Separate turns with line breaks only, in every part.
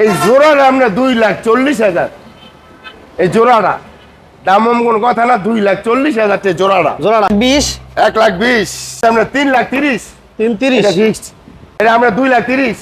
এই জোড়াটা আমরা দুই লাখ চল্লিশ হাজার। এই জোড়াটা দাম কোনো কথা না দুই লাখ চল্লিশ হাজার জোড়াটা।
জোড়াটা বিশ।
এক লাখ বিশ আমরা তিন লাখ তিরিশ।
তিন তিরিশ।
এটা আমরা দুই লাখ তিরিশ।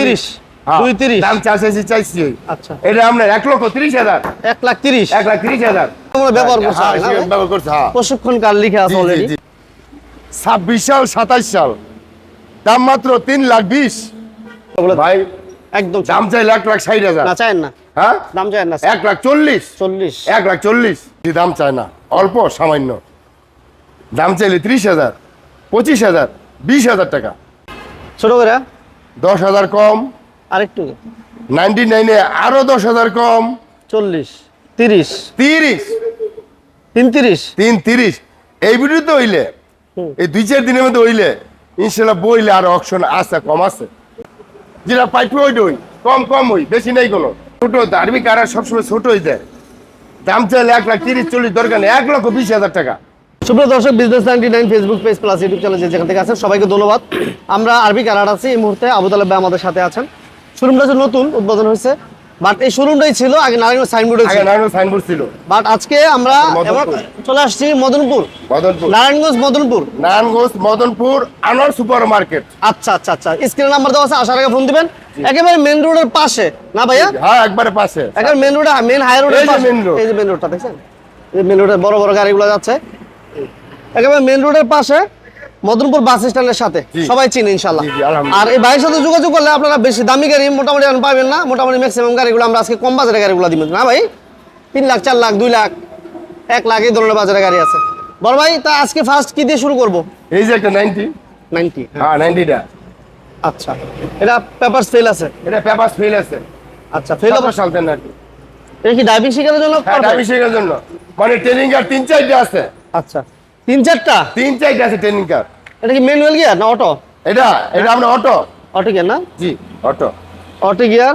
তিরিশ।
হ্যাঁ,
দুই তিরিশ।
দাম চাইছি চাইছি।
আচ্ছা।
এটা আমরা এক লক্ষ তিরিশ হাজার।
এক লাখ তিরিশ।
এক লাখ তিরিশ হাজার।
ব্যবহার করছ
হ্যাঁ? ব্যবহার করছে হ্যাঁ।
প্রশিক্ষণ কার লিখে আছে অলরেডি
ছাব্বিশ সাল সাতাইশ সাল। দাম মাত্র তিন লাখ বিশ। ভাই
একদম
দাম চাই লাখ লাখ ষাট হাজার।
না চায়েন না।
হ্যাঁ?
দাম চায়েন না
এক লাখ চল্লিশ।
চল্লিশ।
এক লাখ চল্লিশ। কি দাম চায় না। অল্প সামান্য। দাম চাইলে ত্রিশ হাজার পঁচিশ হাজার বিশ হাজার টাকা।
ছোট করে।
দশ হাজার কম।
আরেকটু।
নাইনটি নাইনে আরও দশ হাজার কম।
চল্লিশ তিরিশ।
তিরিশ।
তিন তিরিশ
তিন তিরিশ। এই ভিডিওতে হইলে এই দুই চার দিনের মধ্যে হইলে ইনশাল্লাহ বইলে আর অপশন আছে কম আছে। যেটা পাইপে ওই দই, কম কম ওই, বেশি নেই কোনো। ছোট দার্মিক কারা সবসময় ছোটই দেয় দাম চাইলে এক লাখ তিরিশ, চল্লিশ, দরকার নেই, এক লক্ষ বিশ হাজার টাকা।
সুপ্রিয় দর্শক business ninety nine Facebook page plus YouTube channel যেখান থেকে আছেন, সবাইকে ধন্যবাদ। আমরা আরবি কারার আছি এই মুহূর্তে আবু ভাই আমাদের সাথে আছেন। শোরুমটা নতুন, উদ্বোধন হয়েছে বাট এই শোরুমটাই ছিল আগে নারায়ণগঞ্জ সাইনবোর্ডে ছিল।
নারায়ণ সাইনবোর্ড ছিল।
বাট আজকে আমরা চলে আসছি মদনপুর।
মদনপুর।
নারায়ণগঞ্জ মদনপুর।
নারায়ণগঞ্জ মদনপুর আনোয়ার সুপার মার্কেট
আচ্ছা আচ্ছা আচ্ছা। স্ক্রিনে নাম্বার দেওয়া আছে আসার আগে ফোন দিবেন। একেবারে মেন রোডের পাশে। না ভাইয়া?
হ্যাঁ একবারে পাশে।
একেবারে মেন রোড মেন হাই রোডের পাশে। এই যে মেন রোডটা দেখছেন? এই মেন রোডের বড় বড় গাড়িগুলো যাচ্ছে। একেবারে মেন রোডের পাশে। মদনপুর বাস স্ট্যান্ডের সাথে। সবাই চিনি ইনশাল্লাহ। আর এই ভাইয়ের সাথে যোগাযোগ করলে আপনারা বেশি দামি গাড়ি মোটামুটি পাবেন না। মোটামুটি ম্যাক্সিমাম গাড়িগুলো আমরা আজকে কম বাজারের গাড়িগুলো দিব। না ভাই? তিন লাখ চার লাখ দুই লাখ এক লাখ এই ধরনের বাজারে গাড়ি আছে। বড় ভাই তা আজকে ফার্স্ট কি দিয়ে শুরু করব?
এই যে একটা নাইনটি
নাইনটি
হ্যাঁ। নাইনটিটা
আচ্ছা। এটা পেপার ফেল আছে?
এটা পেপার ফেল আছে।
আচ্ছা ফেল
তেন আর কি।
এটা কি ড্রাইভিং শেখানোর জন্য
হ্যাঁ
perfect?
শেখার জন্য। মানে ট্রেনিং কার তিন চারটে আছে।
আচ্ছা। তিন চারটা?
তিন চারটে আছে ট্রেনিং কার
এটা কি ম্যানুয়াল গিয়ার না অটো
এটা এটা আমরা অটো
অটো গিয়ার না?
জি অটো
অটো গিয়ার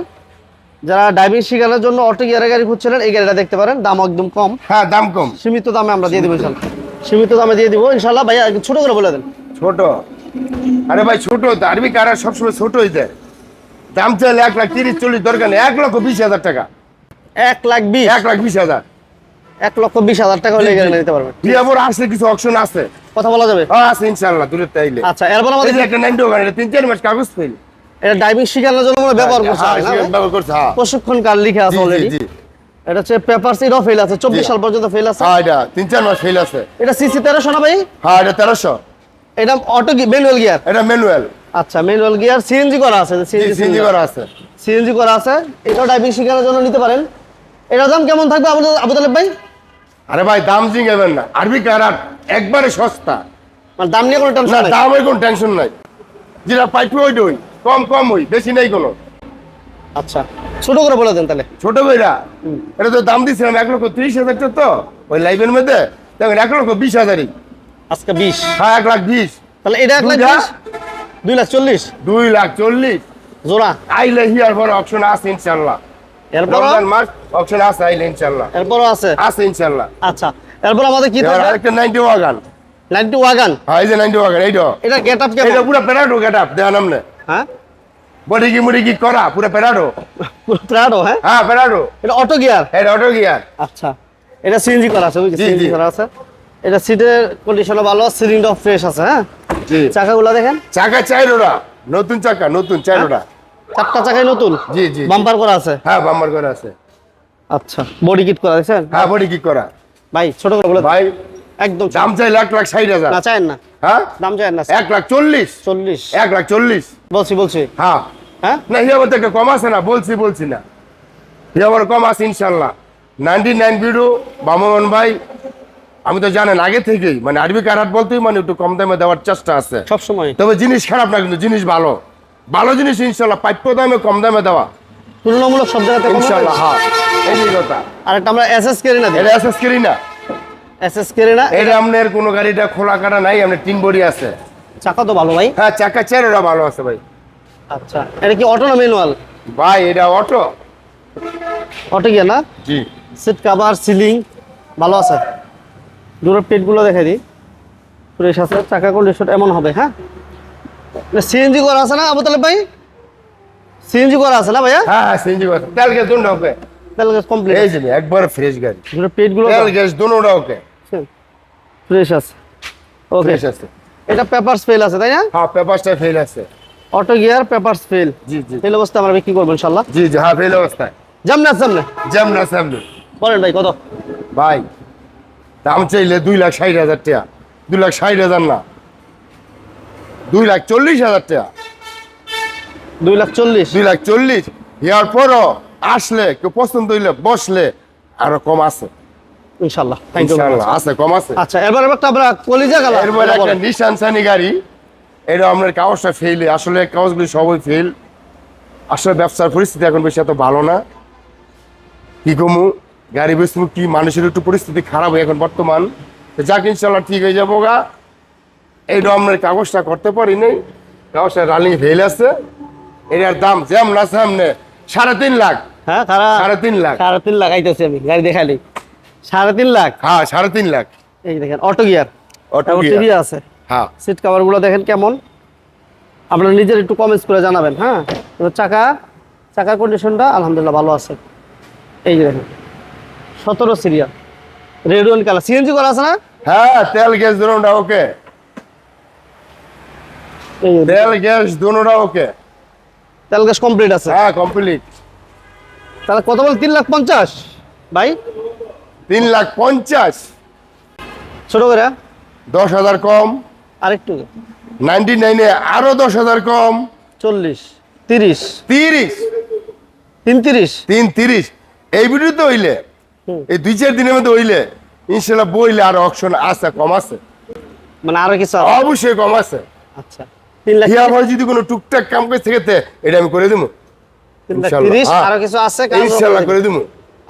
যারা ড্রাইভিং শেখানোর জন্য অটো গিয়ারের গাড়ি খুঁজছিলেন এই গাড়িটা দেখতে পারেন দাম একদম কম।
হ্যাঁ দাম কম।
সীমিত দামে আমরা দিয়ে দিব ইনশাল্লাহ। সীমিত দামে দিয়ে দিব ইনশাল্লাহ। ভাইয়া একটু ছোট করে বলে দেন।
ছোট। আরে ভাই ছোট আরবি কারা সবসময় ছোটই দেয়। দাম চাইলে এক লাখ তিরিশ চল্লিশ দরকার নেই। এক লক্ষ বিশ হাজার টাকা।
এক লাখ বিশ।
এক লাখ বিশ হাজার।
এক লক্ষ বিশ হাজার টাকা হলে এই নিতে পারবেন।
বিয়াবর আছে কিছু অপশন আছে।
কথা বলা যাবে?
হ্যাঁ আছে ইনশাল্লাহ দূরের তাইলে।
আচ্ছা এরপর আমাদের
একটা নাইনটি ওখানে তিন চার মাস কাগজ ফেল।
এটা ড্রাইভিং শেখানোর জন্য আমরা ব্যবহার করছি
হ্যাঁ, ব্যবহার করছে হ্যাঁ।
প্রশিক্ষণ কার লিখে আছে অলরেডি
জি।
এটা হচ্ছে পেপার এটাও ফেল আছে চব্বিশ
জি।
সাল পর্যন্ত ফেল আছে।
হ্যাঁ এটা তিন চার মাস ফেল আছে।
এটা সিসি তেরোশো না ভাই?
হ্যাঁ এটা তেরোশো।
এটা অটো ম্যানুয়াল গিয়ার
এটা ম্যানুয়াল
আচ্ছা ম্যানুয়াল গিয়ার সিএনজি করা আছে সিএনজি
সিএনজি করা আছে।
সিএনজি করা আছে এটাও ড্রাইভিং শেখানোর জন্য নিতে পারেন। এটার দাম কেমন থাকবে আবু আবু তালেব ভাই?
আরে ভাই দাম জিঙ্গাবেন না। আরবি কারাট একবারে সস্তা।
মানে দাম নিয়ে কোনো টেনশন নেই?
দামের কোনো টেনশন নাই। যেটা পাইপে ওই ওই কম কম ওই বেশি নেই কোনো।
আচ্ছা ছোট করে বলে দেন তাহলে।
ছোট কইরা? এটা তো দাম দিছিলাম এক লক্ষ ত্রিশ হাজার তো ওই লাইভের মধ্যে দেখেন এক লক্ষ বিশ হাজারই।
আজকে বিশ।
হ্যাঁ এক লাখ বিশ।
তাহলে এটা এক লাখ দুই লাখ চল্লিশ?
দুই লাখ চল্লিশ।
জোড়া।
আইলে হিয়ার পর অপশন আছে ইনশাল্লাহ।
এরপর
মাস অপশন আছে আইলে
আচ্ছা এরপর আমাদের কি থাকবে?
আরেকটা ওয়াগান হ্যাঁ এই যে নাইনটি ওয়াগান এইটা।
এটা
পুরো প্যারাডো নামনে
হ্যাঁ?
বডি কি মুড়ি কি করা? পুরো প্যারাডো
পুরো ত্রাডো হ্যাঁ?
হ্যাঁ প্যারাডো
এটা অটো গিয়ার
এটা অটো গিয়ার
আচ্ছা এটা সিএনজি করা আছে বুঝলি?
জি,
সিএনজি
জি।
করা আছে। এটা সিটের কন্ডিশনও ভালো সিলিংটাও ফ্রেশ আছে হ্যাঁ? চাকাগুলো দেখেন।
চাকা চাইরোটা নতুন চাকা নতুন চাইরোটা
চারটা চাকাই নতুন?
জি জি।
বাম্পার করা আছে?
হ্যাঁ বাম্বার করে আছে।
আচ্ছা বডি কিট করা দেখছেন?
হ্যাঁ বডি কি করা।
ভাই ছোট করে বলে
ভাই
একদম
দাম চাই লাখ লাখ ষাট হাজার।
না চায়েন না।
হ্যাঁ?
দাম চায়েন না
এক লাখ চল্লিশ।
চল্লিশ।
এক লাখ চল্লিশ।
বলছি বলছি।
হ্যাঁ।
হ্যাঁ?
না হিয়া একটা কম আছে না বলছি বলছি না। হিয়া বড় কম আছে ইনশাল্লাহ। নাইনটি নাইন বিডু বামন ভাই আমি তো জানেন আগে থেকেই মানে আরবি কারাট বলতেই মানে একটু কম দামে দেওয়ার চেষ্টা আছে।
সবসময়।
তবে জিনিস খারাপ না কিন্তু জিনিস ভালো। ভালো জিনিস ইনশাল্লাহ প্রাপ্য দামে কম দামে দেওয়া।
তুলনামূলক সব জায়গাতে
ইনশাল্লাহ হ্যাঁ এই কথা।
আর একটা আমরা এসএস কেরি না
এটা এসএস করি না।
এসএস কেরি না?
এটা আপনার কোনো গাড়িটা খোলা কাটা নাই আপনার তিন বডি আছে।
চাকা তো ভালো ভাই।
হ্যাঁ চাকা চেরোটা ভালো আছে ভাই।
আচ্ছা এটা কি অটো না ম্যানুয়াল
ভাই এটা অটো।
অটো গিয়া না?
জি।
সিট কাভার সিলিং ভালো আছে। দুটো পেটগুলো দেখাই দিই। ফ্রেশ আছে চাকা কন্ডিশন এমন হবে হ্যাঁ? সিএনজি করা আছে না আবু তালেব ভাই? সিএনজি করা আছে না ভাইয়া?
হ্যাঁ হ্যাঁ সিএনজি কথা তেল গ্যাস দুটো ওকে।
তেল গ্যাস কমপ্লিট
এই যে একবার ফ্রেশ গাড়ি।
পেটগুলো
তেল গ্যাস দুটো ওকে।
ফ্রেশ আছে। ওকে
ফ্রেশ আছে।
এটা পেপারস ফেল আছে তাই না?
হ্যাঁ পেপারসটা ফেল আছে।
অটো গিয়ার পেপারস ফেল
জি জি।
ফেল অবস্থা আমরা বিক্রি করব ইনশাল্লাহ
জি জি হ্যাঁ ফেল অবস্থায়
জামনে আছে সামনে
যেমন আছে সামনে
বলেন ভাই কত?
ভাই দাম চাইলে দুই লাখ ষাট হাজার টাকা। দুই লাখ ষাট হাজার না। দুই লাখ চল্লিশ হাজার টাকা।
দুই লাখ চল্লিশ।
দুই লাখ চল্লিশ। ইয়ার পরও আসলে কেউ পছন্দ হইলে বসলে আরও কম আছে।
ইনশাল্লাহ থ্যাংক ইউ
আছে কম আছে।
আচ্ছা এবার একটা আমরা কলিজা গেল
এরপরে একটা নিশান সানি গাড়ি এটা আপনার কাগজটা ফেলে আসলে কাগজগুলি সবই ফেল আসলে ব্যবসার পরিস্থিতি এখন বেশি এত ভালো না। কি কমু? গাড়ি কি? মানুষের একটু পরিস্থিতি খারাপ এখন বর্তমান। যাক ইনশাল্লাহ ঠিক হয়ে যাব গা। এইটা আপনার কাগজটা করতে পারি নাই। কাগজটা রানিং ফেল আছে। এটার দাম যেমন আছে সামনে সাড়ে তিন লাখ।
হ্যাঁ খারাপ
সাড়ে তিন লাখ।
সাড়ে তিন লাখ আইতেছি আমি গাড়ি দেখালি। সাড়ে তিন লাখ?
হ্যাঁ সাড়ে তিন লাখ।
এই দেখেন অটো গিয়ার
অটো
টিভি আছে।
হ্যাঁ।
সিট কভারগুলো দেখেন কেমন। আপনারা নিজের একটু কমেন্টস করে জানাবেন হ্যাঁ? চাকা চাকার কন্ডিশনটা আলহামদুলিল্লাহ ভালো আছে। এই যে দেখেন সতেরো serial red one colour CNG করা আছে না?
হ্যাঁ তেল গ্যাস দুটোটা ওকে।
এই
তেল গ্যাস দুটোটা ওকে।
তেল গ্যাস কমপ্লিট আছে।
হ্যাঁ কমপ্লিট
তাহলে কত বল? তিন লাখ পঞ্চাশ? ভাই?
তিন লাখ পঞ্চাশ।
ছোট করে।
দশ হাজার কম।
আরেকটু।
নাইনটি নাইনে আরও দশ হাজার কম।
চল্লিশ। তিরিশ।
তিরিশ।
তিন তিরিশ
তিন তিরিশ। এই ভিডিওতে হইলে। এই দুই চার দিনের মধ্যে হইলে ইনশাল্লাহ বইলে আর অপশন আছে কম আছে।
মানে আরও কিছু?
অবশ্যই কম আছে।
আচ্ছা। তিন লাখ
ভাই যদি কোনো টুকটাক কাম করে থেকে এটা আমি করে দেবো হ্যাঁ।
আরও কিছু আছে
ইনশাল্লাহ করে দেবো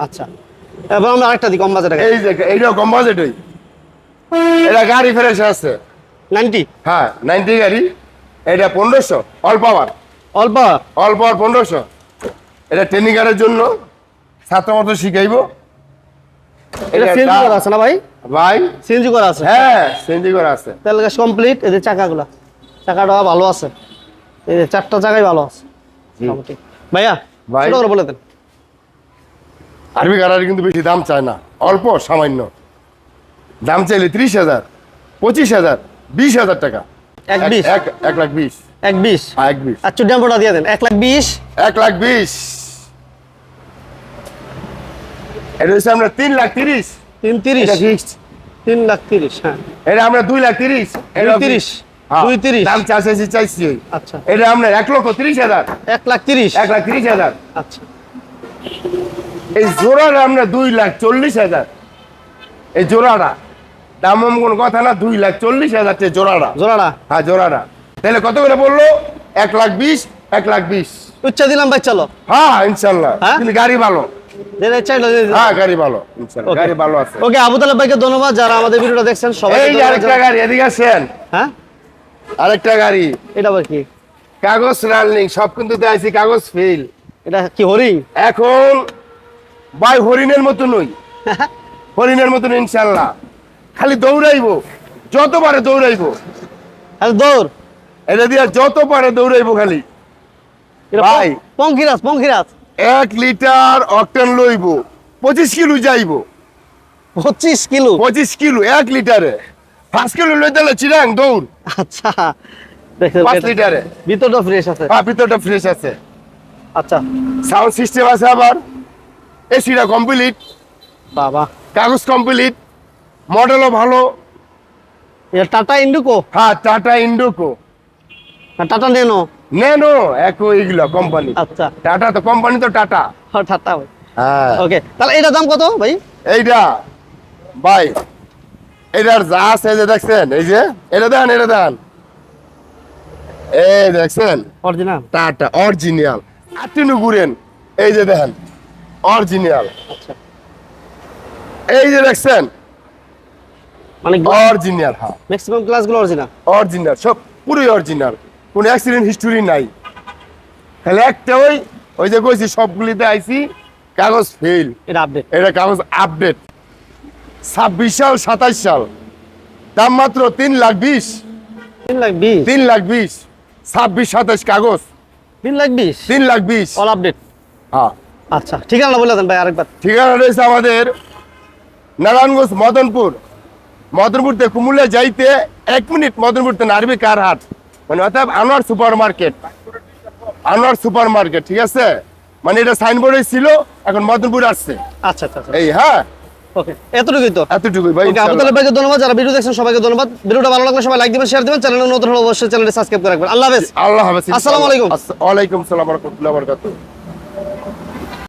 আচ্ছা। এবার আমরা আরেকটা দিই কম বাজারে
এই যে এইটাও কম বাজেট হই এটা গাড়ি ফ্রেশ আছে।
নাইনটি?
হ্যাঁ নাইনটি গাড়ি। এটা পনেরোশো অল পাওয়ার।
অল্প
অল পাওয়ার পনেরোশো। এটা ট্রেনিং এর জন্য। ছাত্র মতো শিখাইবো।
এটা সিএনজি করা আছে না ভাই?
ভাই?
সিএনজি করা আছে?
হ্যাঁ সেন্টি করা আছে।
গ্যাস কমপ্লিট এই যে চাকাগুলো। চাকাটা ভালো আছে। এই চারটা চাকাই ভালো আছে। মোটামুটি। ভাইয়া
ভাই।
ছোট করে বলে দেন।
আরবি গাড়ির কিন্তু বেশি দাম চায় না। অল্প সামান্য। দাম চাইলে ত্রিশ হাজার পঁচিশ হাজার বিশ হাজার টাকা।
এক বিশ?
এক এক লাখ বিশ।
এক বিশ?
হ্যাঁ, এক বিশ।
আচ্ছা ডেম্পোটা দিয়ে দেন। এক লাখ বিশ?
এক লাখ বিশ। এটা হচ্ছে আমরা তিন লাখ তিরিশ।
তিন তিরিশ? তিন লাখ তিরিশ হ্যাঁ।
এটা আমরা দুই লাখ তিরিশ।
তিরিশ? দুই তিরিশ।
দাম চাইছি চাইছি।
আচ্ছা।
এটা এক লক্ষ তিরিশ হাজার।
এক লাখ তিরিশ।
এক লাখ তিরিশ হাজার।
আচ্ছা।
এই জোড়াটা আমরা দুই লাখ চল্লিশ হাজার। এই জোড়াটা দাম এমন কথা না দুই লাখ চল্লিশ হাজার টাকা জোড়াটা।
জোড়াটা?
হ্যাঁ জোড়াটা। তাহলে কত করে বলল? এক লাখ বিশ এক লাখ বিশ।
উচ্চা দিলাম ভাই চলো।
হ্যাঁ ইনশাল্লাহ।
হ্যাঁ?
কিন্তু গাড়ি ভালো। হ্যাঁ গাড়ি ভালো গাড়ি ভালো আছে।
ওকে আবু তালেব ভাইকে ধন্যবাদ যারা আমাদের ভিডিওটা দেখছেন সবাই
এই আরেকটা গাড়ি এদিকে আসেন।
হ্যাঁ?
আরেকটা গাড়ি।
এটা আবার কি?
কাগজ রানিং সব কিন্তু দেখাইছি কাগজ ফেল।
এটা কি হরিং
এখন ভাই হরিণের মতো নই। হরিণের মতন ইনশাল্লাহ। খালি দৌড়াইবো যত পারে দৌড়াইবো।
আরে দৌড়।
এটা দিয়া যত পারে দৌড়াইবো খালি। ভাই।
পঙ্খিরাজ পঙ্খিরাজ।
এক লিটার অকটেন লইবো পঁচিশ কিলো যাইবো।
পঁচিশ কিলো?
পঁচিশ কিলো এক লিটারে। পাঁচ কিলো লইতে হলে চিরাং দৌড়।
আচ্ছা
পাঁচ লিটারে
ভিতরটা ফ্রেশ আছে।
হ্যাঁ ভিতরটা ফ্রেশ আছে।
আচ্ছা।
সাউন্ড সিস্টেম আছে আবার। এসিটা কমপ্লিট
বাবা।
কাগজ কমপ্লিট মডেলও ভালো।
টাটা ইন্ডিকো
হ্যাঁ Tata Indigo
Tata Nano
Nano একো এইগুলো কোম্পানি
আচ্ছা।
টাটা তো কোম্পানি তো টাটা
হ্যাঁ, টাটা
হ্যাঁ।
ওকে তাহলে এটার দাম কত ভাই?
এইটা ভাই এটার যা আছে যে দেখছেন এই যে এটা দেন এটা দেন। এই দেখছেন?
অরিজিনাল
টাটা অরিজিনাল আটিনু ঘুরেন এই যে দেখেন অরিজিনাল
আচ্ছা।
এই যে দেখছেন?
মানে
অরিজিনাল হ্যাঁ।
ম্যাক্সিমাম ক্লাসগুলো অরিজিনাল
অরিজিনাল সব পুরোই অরিজিনাল কোনো অ্যাক্সিডেন্ট হিস্টোরি নাই। তাহলে একটা ওই ওই যে কইছি সবগুলিতে আইছি কাগজ ফেল
এটা আপডেট
এটা কাগজ আপডেট ছাব্বিশ সাল সাতাইশ সাল। দাম মাত্র তিন লাখ বিশ।
তিন লাখ বিশ?
তিন লাখ বিশ। ছাব্বিশ সাতাইশ কাগজ।
তিন লাখ বিশ?
তিন লাখ বিশ।
অল আপডেট
হ্যাঁ।
আচ্ছা ঠিকানা বলে দেন ভাই আরেকবার।
ঠিকানা রয়েছে আমাদের নারায়ণগঞ্জ মদনপুর। মদনপুর থেকে কুমিল্লা যাইতে এক মিনিট মদনপুর থেকে নারবি কার হাট? মানে অর্থাৎ Anwar super market Anwar super market ঠিক আছে? মানে এটা সাইনবোর্ডে ছিল এখন মদনপুর আসছে।
আচ্ছা আচ্ছা আচ্ছা।
এই হ্যাঁ?
ওকে এতটুকুই তো।
এতটুকুই ভাই
আপনাদের ভাইকে ধন্যবাদ যারা ভিডিও দেখছেন সবাইকে ধন্যবাদ। ভিডিওটা ভালো লাগলে সবাই লাইক দিবেন শেয়ার দিবেন চ্যানেলে নতুন হলে অবশ্যই চ্যানেলটি সাবস্ক্রাইব করে রাখবেন। আল্লাহ হাফেজ।
আল্লাহ হাফেজ
আসসালামু আলাইকুম।
ওয়া আলাইকুম আসসালাম ওয়া রাহমাতুল্লাহি ওয়া বরকাতুহ।